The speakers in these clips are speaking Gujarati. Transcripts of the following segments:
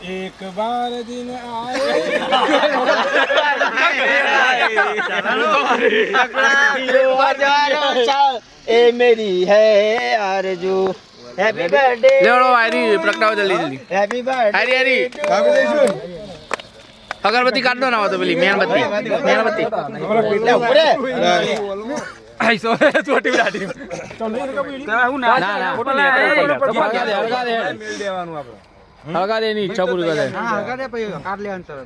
એક બાર દિન એ મેરી હે આરજુ હેપી બર્થડે લેવડો આરી પ્રગટાવો જલ્દી જલ્દી. હેપી બર્થડે હારી હારી અગરબત્તી કાઢ દો ના તો પેલી મેણબત્તી. મેણબત્તી. ના ના. હળગા દે એની ઈચ્છા પૂરી કરે.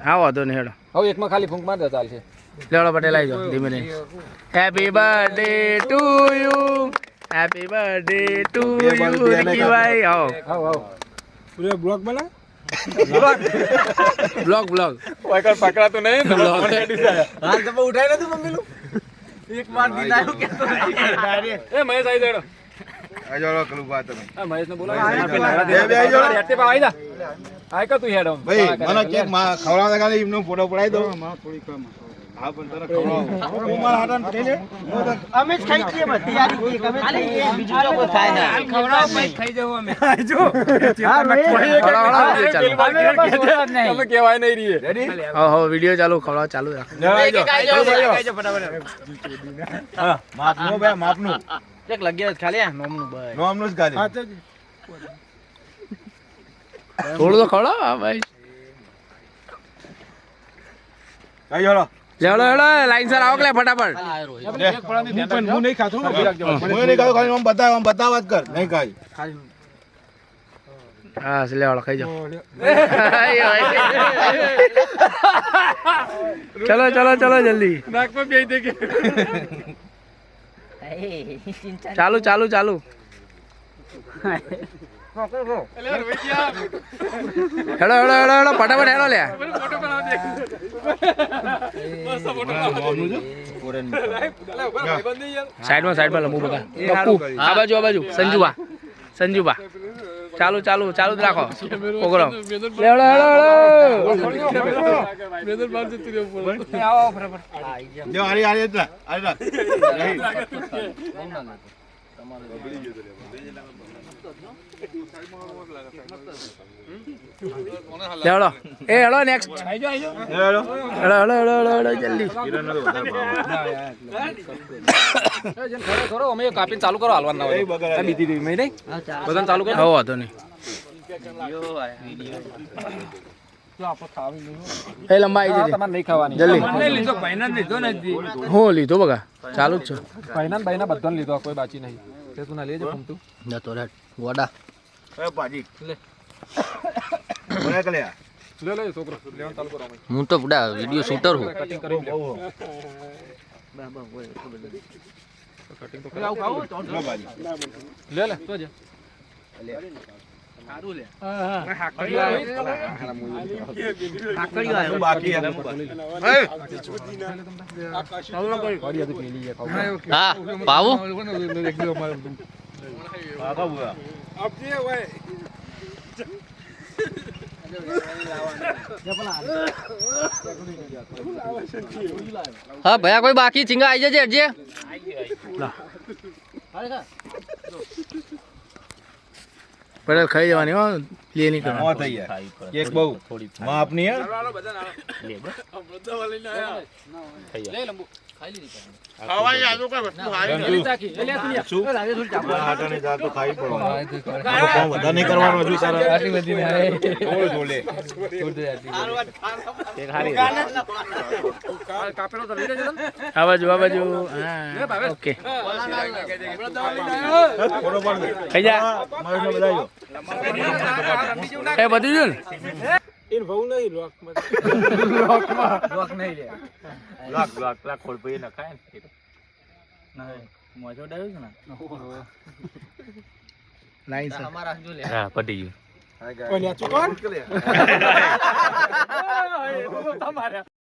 હા વાંધો નહીં હેડો. હવે એકમાં ખાલી ફૂંક માર ચાલશે. લેવડો પટેલ આવી જાઓ ધીમે ધીમે. Happy birthday to you happy birthday to you રિકીભાઈ આવો. આવો આવો. પૂરે બ્લોક બના બ્લોગ. બ્લોગ પકડાતો નહીં બ્લોગ. એ મહેશ આવી જાડો મહેશ ને બોલો હેઠે પા આવી જા. આય કા તું હેડો ભાઈ મને કેકમાં ખવડાવતા ખાલી એમનો ફોટો પડાવી દો હા પણ તને ખવડાવું. હું મારા હાટાને ખાઈ લે. અમે જ ખાઈ છીએ બધી આરી કેક અમે જ બીજું તો કોઈ ના. ચાલુ. તમે કહેવાય નહીં રીએ હો હો. વીડિયો ચાલુ ખવડાવ ચાલુ રાખો. માપનું ભાઈ માપનું. ચેક લગી ખાલી આ નોમનું બસ. નોમનું જ ખાલી. થોડું તો ખવડાવો હા ભાઈ. કઈ હળો લેવડો હેડો લાઈન સર આવો કે ફટાફટ. હું નહીં ખાતો હું નહીં ખાતો ખાલી આમ બતાવ આમ બતાવ જ કર. નહીં ખાઈ હા. લેવડો ખાઈ જાઓ. ચલો ચલો ચલો જલ્દી. નાકમાં બેહી દે કે. ચાલુ ચાલુ ચાલુ. હેડો હેડો હેડો હેડો ફટાફટ હેડો લે સાઈડમાં સાઈડમાં લંબુ બધા પપ્પુ આ બાજુ આ બાજુ. સંજુબા સંજુબા ચાલુ ચાલુ ચાલુ જ રાખો. પ્રોગ્રામ લેવડો હેડો હેડો મેદર બાર જતું રહ્યો બોલો જો આરી આરી એટલા આરી રાખ નહીં. ચાલુ કરો હાલવાના ચાલુ કરો હો, વાંધો નહીં. એ લંબાઈ જતી તમારે લીધો ભાઈના બગા. ચાલુ જ છે. ભાઈના ભાઈના બધાને લીધો, કોઈ બાકી નહીં. તે તું ના લેજે પમતું ના તો રે વડા એ પાજી. લે. બોલે કલે લે લે લે છોકરો લેવાનું ચાલુ કરો અમે હું તો બડા વિડિયો શૂટર હું. કટિંગ કરી લે. કટિંગ તો કરી આવ આવ લે લે તો જા. લે? હા ભયા કોઈ બાકી ચીંગા આવી જજે અડજે પટેલ ખાઈ જવાની હો લે નહીં કરવાની. મોં થઈ જાય. કેક બહુ. માપની હે? મારા હાટાની દાળ તો ખાવી પડવાની. આનો કામ વધારે નહીં કરવાનો હજુ તારા. થોડું થોડું લે. કાપેલો તો લઈ લેજો આ બાજુ આ બાજુ. હા. ઓકે. ફોટો પાડ ખાઈ જા. મહેશને બધાયો. એ બધી જો ને? એને બહુ નહીં લોક લાઈન સર હા પડી ગયું.